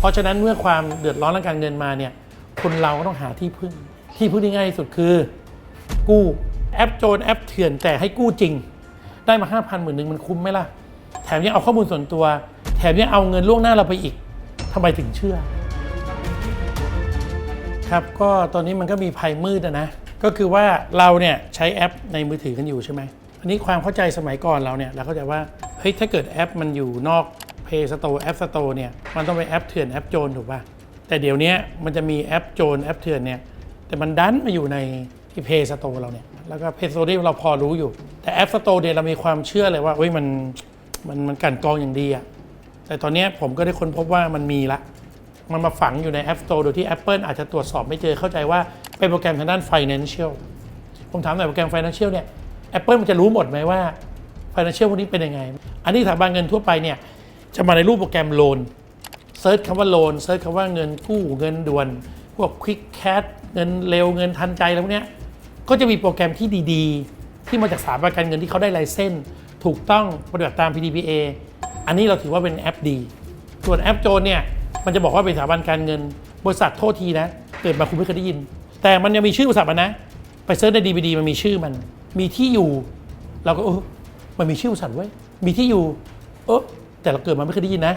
เพราะฉะนั้นเมื่อความเดือดร้อนทางการเงินมาเนี่ยคนเราก็ต้องหาที่พึ่ง ที่พึ่งที่ง่ายที่สุดคือ กู้แอปโจรแอปเถื่อนแต่ให้กู้จริง ได้มา5 0 0 0หมื่นหนึ่งมันคุ้มไหมล่ะ แถมยังเอาข้อมูลส่วนตัว แถมยังเอาเงินล่วงหน้าเราไปอีกทำไมถึงเชื่อ ครับก็ตอนนี้มันก็มีภัยมืดอะนะ ก็คือว่าเราเนี่ยใช้แอปในมือถือกันอยู่ใช่ไหมอันนี้ความเข้าใจสมัยก่อนเราเนี่ยเราเข้าใจว่าเฮ้ยถ้าเกิดแอปมันอยู่นอก Play Store App Store เนี่ยมันต้องเป็นแอปเถื่อนแอปโจรถูกป่ะ แต่เดี๋ยวนี้มันจะมีแอปโจรแอปเถื่อนเนี่ยแต่มันดันมาอยู่ในที่ Play Store เราเนี่ยแล้วก็ Play Store ที่เราพอรู้อยู่ แต่ App Store เนี่ยเรามีความเชื่อเลยว่าเฮ้ยมันมันมันกันกองอย่างดีอะแต่ตอนนี้ผมก็ได้ค้นพบว่ามันมีละ มันมาฝังอยู่ใน App Store โดยที่ Apple อาจจะตรวจสอบไม่เจอเข้าใจว่าเป็นโปรแกรมทางด้าน Financial ผมถามหน่อยโปรแกรม Financial เนี่ย Apple มันจะรู้หมดไหมว่า Financial พวกนี้เป็นยังไง อันนี้สถาบันเงินทั่วไปเนี่ย จะมาในรูปโปรแกรมโลนเซิร์ชคำว่าโลนเซิร์ชคำว่าเงินกู้เงินด่วน พวก Quick Cash เงินเร็วเงินทันใจแล้วพวกเนี้ยก็จะมีโปรแกรมที่ดีๆ ที่มาจากสถาบันการเงินที่เขาได้ไลเซนส์ถูกต้องปฏิบัติตาม PDPA อันนี้เราถือว่าเป็นแอปดี ส่วนแอปโจนเนี่ยมันจะบอกว่าเป็นสถาบันการเงิน บริษัทโทษทีนะ เกิดมาคุณไม่เคยได้ยิน แต่มันยังมีชื่อบริษัทมันนะ ไปเซิร์ชในดี d มันมีชื่อมัน มีที่อยู่ เราก็เออมันมีชื่อบริษัทไว้ มีที่อยู่ เออ แต่เราเกิดมาไม่เคยได้ยินนะ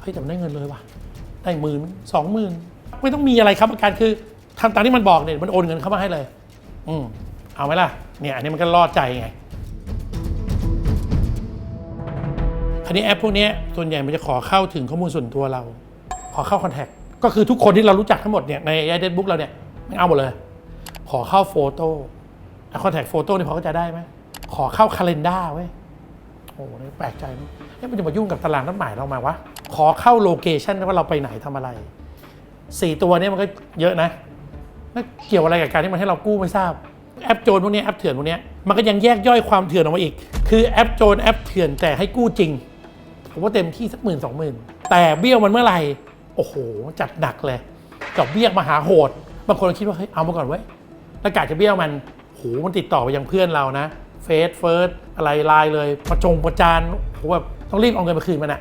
เฮ้ยแต่มันได้เงินเลยว่ะ ได้หมื่นสองหมื่นไม่ต้องมีอะไรครับประกันคือทำตามที่มันบอกเนี่ยมันโอนเงินเข้ามาให้เลย อืมเอาไหมล่ะ เนี่ยอันนี้มันก็ล่อใจไงคราวนี้แอปพวกนี้ส่วนใหญ่มันจะขอเข้าถึงข้อมูลส่วนตัวเรา ขอเข้าคอนแทคก็คือทุกคนที่เรารู้จักทั้งหมดเนี่ยในไอเดนบุ๊กเราเนี่ยไม่เอาหมดเลย ขอเข้าโฟโต้คอนแทคโฟโต้นี่พอเข้าใจได้ไหมขอเข้าคาล endar เว้ย โอ้โหแปลกใจนะเอ๊ะมันจะมายุ่งกับตารางนัดหมายเรามาวะ ขอเข้าโลเคชันว่าเราไปไหนทำอะไรสี่ตัวเนี้มันก็เยอะนะไม่เกี่ยวอะไรกับการที่มันให้เรากู้ไม่ทราบ แอปโจรพวกนี้แอปเถื่อนพวกนี้มันก็ยังแยกย่อยความเถื่อนออกมาอีก คือแอปโจรแอปเถื่อนแต่ให้กู้จริงผมว่าเต็มที่สักหมื่นสองหมื่นแต่เบี้ยวมันเมื่อไหร่โอ้โหจัดหนักเลยดอกเบี้ยมหาโหดบางคนคิดว่าเฮ้ยเอามาก่อนไว้แล้วกะจะเบี้ยวมันโหมันติดต่อไปยังเพื่อนเรานะ เฟสเฟิร์สอะไรไลน์เลย ประจงประจานโหแบบต้องรีบเอาเงินมาคืนมันอะ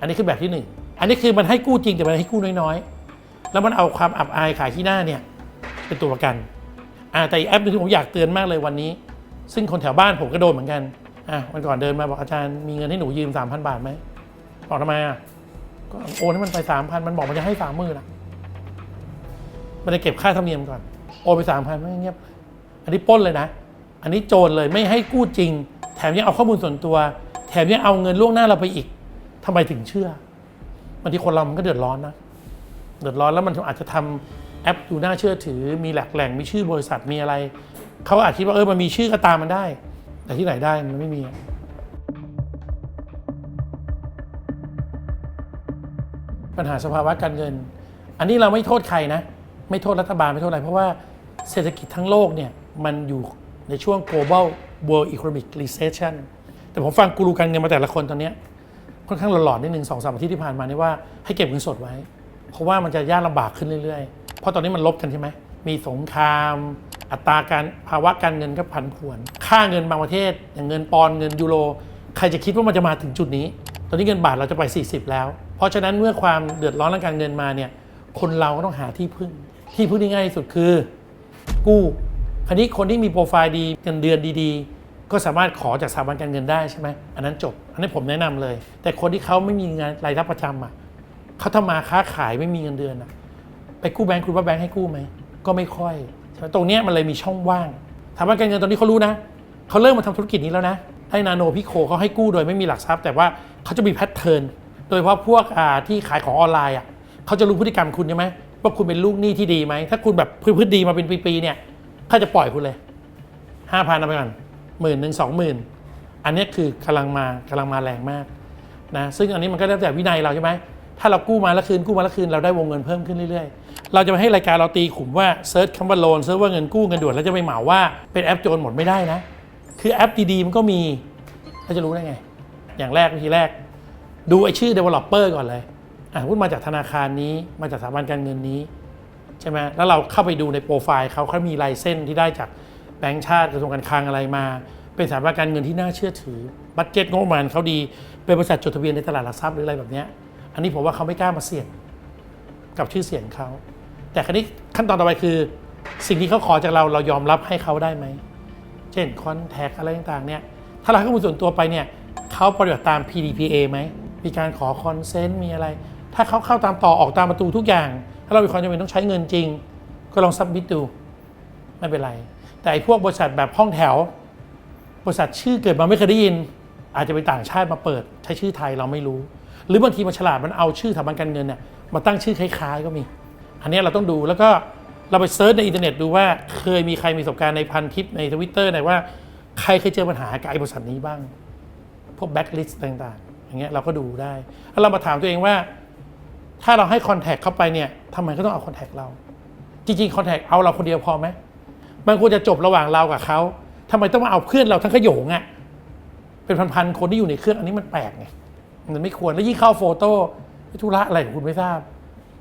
อันนี้คือแบบที่หนึ่งอันนี้คือมันให้กู้จริงแต่มันให้กู้น้อยๆ แล้วมันเอาความอับอายขายขี้หน้าเนี่ยเป็นตัวประกันอ่าแต่อีกแอปนึงที่ผมอยากเตือนมากเลยวันนี้ ซึ่งคนแถวบ้านผมก็โดนเหมือนกันอะวันก่อนเดินมาบอกอาจารย์มีเงินให้หนูยืม 3,000 บาทไหมบอกทำไมอะก็โอนให้มันไป 3,000 มันบอกมันจะให้สามหมื่นอะมันจะเก็บค่าธรรมเนียมก่อน โอนไป 3,000ไม่เงียบ อันนี้ป้นเลยนะ อันนี้โจรเลยไม่ให้กู้จริง แถมยังเอาข้อมูลส่วนตัว แถมยังเอาเงินล่วงหน้าเราไปอีกทำไมถึงเชื่อบางทีคนเรามันก็เดือดร้อนนะ เดือดร้อนแล้วมันอาจจะทำแอปดูน่าเชื่อถือ มีแหลกแหล่งมีชื่อบริษัทมีอะไร เขาอาจคิดว่าเออมันมีชื่อก็ตามมันได้ แต่ที่ไหนได้มันไม่มีปัญหาสภาวะการเงิน อันนี้เราไม่โทษใครนะ ไม่โทษรัฐบาลไม่โทษอะไร เพราะว่าเศรษฐกิจทั้งโลกเนี่ยมันอยู่ ในช่วง global world economic recession แต่ผมฟังกูรูการเงินมาแต่ละคนตอนนี้ค่อนข้างหลอนๆนิดนึงสองสามอาทิตย์ที่ผ่านมานี่ว่าให้เก็บเงินสดไว้ เพราะว่ามันจะยากลำบากขึ้นเรื่อยๆ เพราะตอนนี้มันลบกันใช่ไหม มีสงคราม อัตราการภาวะการเงินก็ผันผวน ค่าเงินบางประเทศ อย่างเงินปอนเงินยูโร ใครจะคิดว่ามันจะมาถึงจุดนี้ ตอนนี้เงินบาทเราจะไป 40 แล้ว เพราะฉะนั้นเมื่อความเดือดร้อนทางการเงินมาเนี่ย คนเราก็ต้องหาที่พึ่ง ที่พึ่งที่ง่ายที่สุดคือ กู้ คราวนี้คนที่มีโปรไฟล์ดีเงินเดือนดีๆ ก็สามารถขอจากสถาบันการเงินได้ใช่ไหมอันนั้นจบ อันนี้ผมแนะนำเลย แต่คนที่เขาไม่มีงานรายรับประจำอะเขาทำมาค้าขายไม่มีเงินเดือนอะไปกู้แบงค์คุณว่าแบงค์ให้กู้ไหมก็ไม่ค่อยใช่ไหมตรงนี้มันเลยมีช่องว่างสถามว่าการเงินตอนนี้เขารู้นะเขาเริ่มมาทำธุรกิจนี้แล้วนะให้นาโนพิโคเขาให้กู้โดยไม่มีหลักทรัพย์ แต่ว่าเขาจะมีแพทเทิร์นโดยเฉพาะพวกอ่าที่ขายของออนไลน์อะเขาจะรู้พฤติกรรมคุณใช่ไหมว่าคุณเป็นลูกหนี้ที่ดีไหมถ้าคุณแบบพฤติดีมาเป็นปีๆเนี่ย เขาจะปล่อยคุณเลยห้าพันเอาไปก่อนหมื่นหนึ่งสองหมื่นอันนี้คือกำลังมากำลังมาแรงมากนะซึ่งอันนี้มันก็แล้วแต่วินัยเราใช่ไหมถ้าเรากู้มาแล้วคืนกู้มาแล้วคืนเราได้วงเงินเพิ่มขึ้นเรื่อยๆ เราจะไม่ให้รายการเราตีขุมว่าเซิร์ชคำว่าโลนเซิร์ชว่าเงินกู้เงินด่วนแล้วจะไปเหมาว่าเป็นแอปโจรหมดไม่ได้นะ คือแอปดีๆมันก็มีเราจะรู้ได้ไง อย่างแรกวิธีแรก ดูไอชื่อ developer ก่อนเลยอะพูดมาจากธนาคารนี้มาจากสถาบันการเงินนี้ ใช่ไหมแล้วเราเข้าไปดูในโปรไฟล์เขาเขามีลายเส้นที่ได้จากแบงก์ชาติกระทรวงการคลังอะไรมา เป็นสถาบันการเงินที่น่าเชื่อถือ บัตเจ็ตงบประมาณเขาดี เป็นบริษัทจดทะเบียนในตลาดหลักทรัพย์หรืออะไรแบบนี้อันนี้ผมว่าเขาไม่กล้ามาเสี่ยงกับชื่อเสียงเขา แต่คราวนี้ขั้นตอนต่อไปคือ สิ่งที่เขาขอจากเราเรายอมรับให้เขาได้ไหม เช่นคอนแทคอะไรต่างๆเนี่ย ถ้าเราให้ข้อมูลส่วนตัวไปเนี่ยเขาปฏิบัติตาม PDPA ไหม มีการขอคอนเซนต์มีอะไร ถ้าเขาเข้าตามต่อออกตามประตูทุกอย่าง ถ้าเรามีความจำเป็นต้องใช้เงินจริง ก็ลองซับมิดดูไม่เป็นไร แต่ไอ้พวกบริษัทแบบห้องแถว บริษัทชื่อเกิดมาไม่เคยได้ยิน อาจจะเป็นต่างชาติมาเปิด ใช้ชื่อไทยเราไม่รู้ หรือบางทีมันฉลาดมันเอาชื่อสถาบันการเงินเนี่ยมาตั้งชื่อคล้ายๆก็มี อันนี้เราต้องดูแล้วก็เราไปเซิร์ชในอินเทอร์เน็ตดูว่าเคยมีใครมีประสบการณ์ในพันทิปในทวิตเตอร์ไหนว่าใครเคยเจอปัญหากับไอ้บริษัทนี้บ้าง พวกแบ็กลิสต์ต่างๆ อย่างเงี้ยเราก็ดูได้ แล้วเรามาถามตัวเองว่า ถ้าเราให้คอนแทคเข้าไปเนี่ยทำไมก็ต้องเอาคอนแทคเรา จริงๆคอนแทคเอาเราคนเดียวพอไหมมันควรจะจบระหว่างเรากับเขาทำไมต้องมาเอาเพื่อนเราทั้งขโยงอะ่ะเป็นพันๆคนที่อยู่ในเครื่องอันนี้มันแปลกไงมันไม่ควรแล้วยิ่งเข้าโฟโต้ธุระอะไรของคุณไม่ทราบ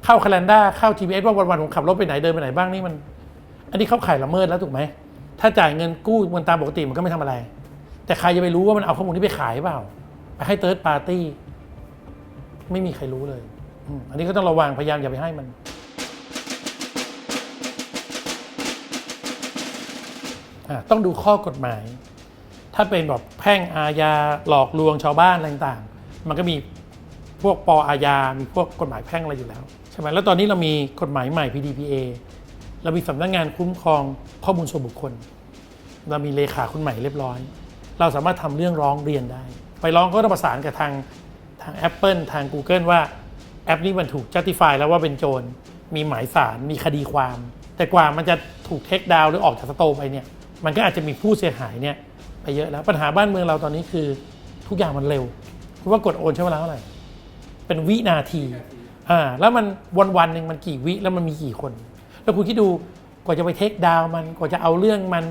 เข้าคาล endar เข้า GPS ว่าวันๆผมขับรถไปไหนเดินไปไหนบ้างนี่มัน อันนี้เข้าข่ายละเมิดแล้วถูกไหมถ้าจ่ายเงินกู้เงินตามปกติมันก็ไม่ทำอะไร แต่ใครจะไปรู้ว่ามันเอาข้อมูลนี้ไปขายเปล่า ไปให้เติร์ดปาร์ตี้ไม่มีใครรู้เลย อันนี้ก็ต้องระวังพยายามอย่าไปให้มัน ต้องดูข้อกฎหมาย ถ้าเป็นแบบแพ่งอาญาหลอกลวงชาวบ้านอะไรต่างๆ มันก็มีพวกปออาญา มีพวกกฎหมายแพ่งอะไรอยู่แล้วใช่ไหมแล้วตอนนี้เรามีกฎหมายใหม่ PDPA เรามีสำนักงานคุ้มครองข้อมูลส่วนบุคคล เรามีเลขาคนใหม่เรียบร้อย เราสามารถทำเรื่องร้องเรียนได้ ไปร้องก็ต้องประสานกับทางทาง Apple ทาง Google ว่า แอปนี้มันถูก justify แล้วว่าเป็นโจร มีหมายสาร มีคดีความ แต่กว่ามันจะถูกเทคดาวหรือออกจากสโตไปเนี่ย มันก็อาจจะมีผู้เสียหายเนี่ยไปเยอะแล้ว ปัญหาบ้านเมืองเราตอนนี้คือทุกอย่างมันเร็ว คุณว่ากดโอนใช้เวลาเท่าไหร่ เป็นวินาที อ่า แล้วมันวันวันๆหนึ่งมันกี่วิแล้วมันมีกี่คน แล้วคุณคิดดู กว่าจะไปเทคดาวมัน กว่าจะเอาเรื่องมัน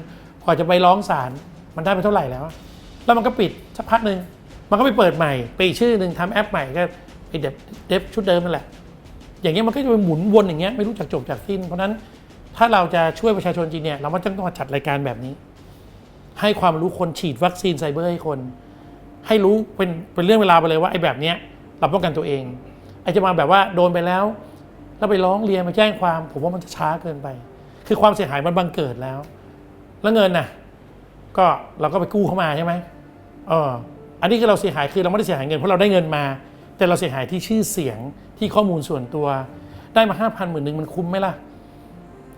กว่าจะไปร้องศาล มันได้ไปเท่าไหร่แล้ว แล้วมันก็ปิดสักพักหนึ่งมันก็ไปเปิดใหม่ ไปอีกชื่อหนึ่งทำแอปใหม่ก็ ไอเดฟเดฟชุดเดิมนั่นแหละ อย่างเงี้ยมันก็จะไปหมุนวนอย่างเงี้ยไม่รู้จักจบจากสิ้น เพราะนั้นถ้าเราจะช่วยประชาชนจริงเนี่ยเราก็ต้องมาจัดรายการแบบนี้ ให้ความรู้คนฉีดวัคซีนไซเบอร์ให้คน ให้รู้เป็นเป็นเรื่องเวลาไปเลยว่าไอ้แบบเนี้ยเราป้องกันตัวเองไอ้จะมาแบบว่าโดนไปแล้ว แล้วไปร้องเรียนมาแจ้งความ ผมว่ามันจะช้าเกินไป คือความเสียหายมันบังเกิดแล้ว แล้วเงินน่ะ ก็เราก็ไปกู้เข้ามาใช่ไหมเอออันนี้คือเราเสียหายคือเราไม่ได้เสียหายเงินเพราะเราได้เงินมา แต่เราเสียหายที่ชื่อเสียงที่ข้อมูลส่วนตัว ได้มาห้าพันหมื่นหนึ่งมันคุ้มไหมล่ะ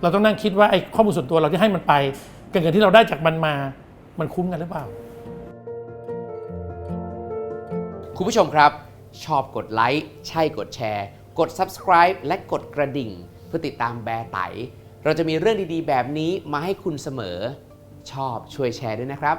เราต้องนั่งคิดว่าไอ้ข้อมูลส่วนตัวเราที่ให้มันไปกับเงินที่เราได้จากมันมา มันคุ้มกันหรือเปล่า คุณผู้ชมครับ ชอบกดไลค์ใช่กดแชร์ กด subscribe และกดกระดิ่ง เพื่อติดตามแบร์ไต เราจะมีเรื่องดีๆ แบบนี้มาให้คุณเสมอ ชอบช่วยแชร์ด้วยนะครับ